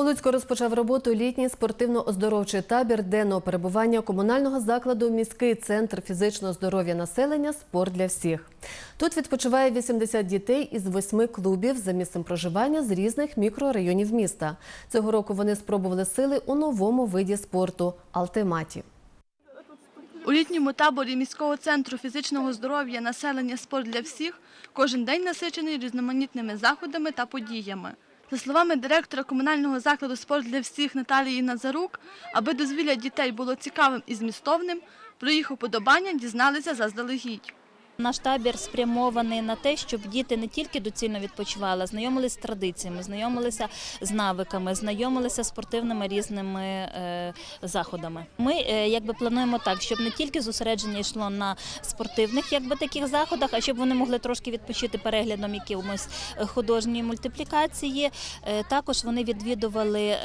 У Луцьку розпочав роботу літній спортивно-оздоровчий табір денного перебування комунального закладу Міський центр фізичного здоров'я населення Спорт для всіх. Тут відпочиває 80 дітей із восьми клубів за місцем проживання з різних мікрорайонів міста. Цього року вони спробували сили у новому виді спорту алтиматі. У літньому таборі міського центру фізичного здоров'я населення спорт для всіх кожен день насичений різноманітними заходами та подіями. За словами директора комунального закладу спорт для всіх Наталії Назарук, аби дозвілля дітей було цікавим і змістовним, про їх уподобання дізналися заздалегідь. Наш табір спрямований на те, щоб діти не тільки доцільно відпочивали, а знайомилися з традиціями, знайомилися з навиками, знайомилися з спортивними різними е, заходами. Ми е, якби плануємо так, щоб не тільки зосередження йшло на спортивних якби таких заходах, а щоб вони могли трошки відпочити переглядом якимось е, художньої мультиплікації. Також вони відвідували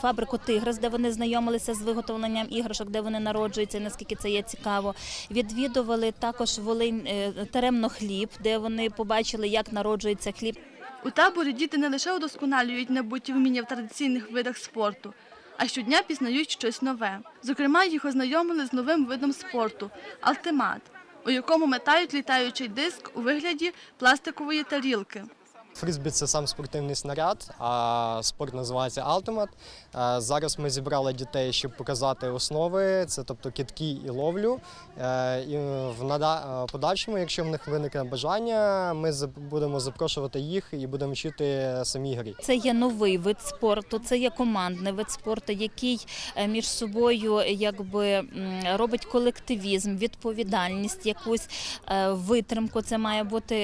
фабрику Тигрес, де вони знайомилися з виготовленням іграшок, де вони народжуються, наскільки це є цікаво. Відвідували також Волинь е, теремно хліб, де вони побачили, як народжується хліб. У таборі діти не лише удосконалюють набуті вміння в традиційних видах спорту, а щодня пізнають щось нове. Зокрема, їх ознайомили з новим видом спорту алтимат, у якому метають літаючий диск у вигляді пластикової тарілки. Фризбі це сам спортивний снаряд, а спорт називається. Е, Зараз ми зібрали дітей, щоб показати основи, це тобто китки і ловлю. Е, І в е, подальшому, якщо в них виникне бажання, ми будемо запрошувати їх і будемо вчити самі грі. Це є новий вид спорту, це є командний вид спорту, який е, між собою якби робить колективізм, відповідальність, якусь витримку. Це має бути,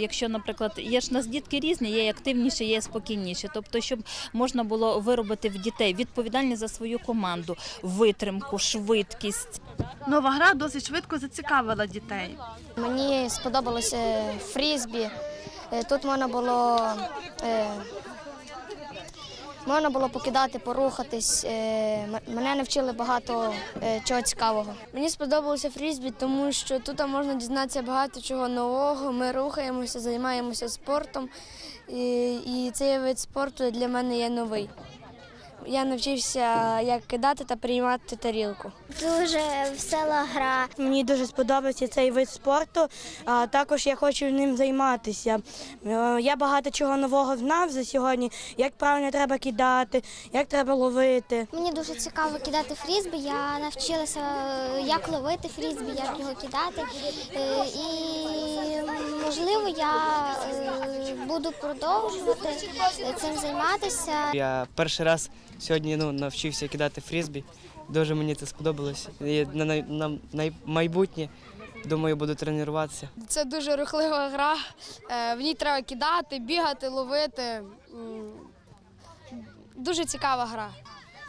якщо, наприклад, є ж нас дітки різні, є активніші, є спокійніші. Тобто, щоб можна було виробити в дітей відповідальність за свою команду, витримку, швидкість. Нова гра досить швидко зацікавила дітей. Мені сподобалося фрізбі. Е, Тут можна було, е, можна було покидати, порухатись. Е, Мене навчили багато е, чого цікавого. Мені сподобалося фрізбі, тому що тут можна дізнатися багато чого нового. Ми рухаємося, займаємося спортом, і, і цей вид спорту для мене є новий. Я навчився, як кидати та приймати тарілку. Дуже весела гра. Мені дуже сподобався цей вид спорту, а також я хочу ним займатися. Е, Я багато чого нового знав за сьогодні, як правильно треба кидати, як треба ловити. Мені дуже цікаво кидати фрізбі. Я навчилася, е, як ловити фрізбі, як його кидати. Е, І можливо, я е, буду продовжувати е, цим займатися. Я перший раз сьогодні ну, навчився кидати фрізбі. Дуже мені це сподобалось. І на, на, на, на майбутнє, думаю, буду тренуватися. Це дуже рухлива гра. Е, В ній треба кидати, бігати, ловити. Дуже цікава гра.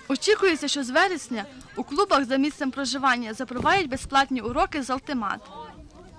Очікується, що з вересня у клубах за місцем проживання запровадять безплатні уроки з алтимат.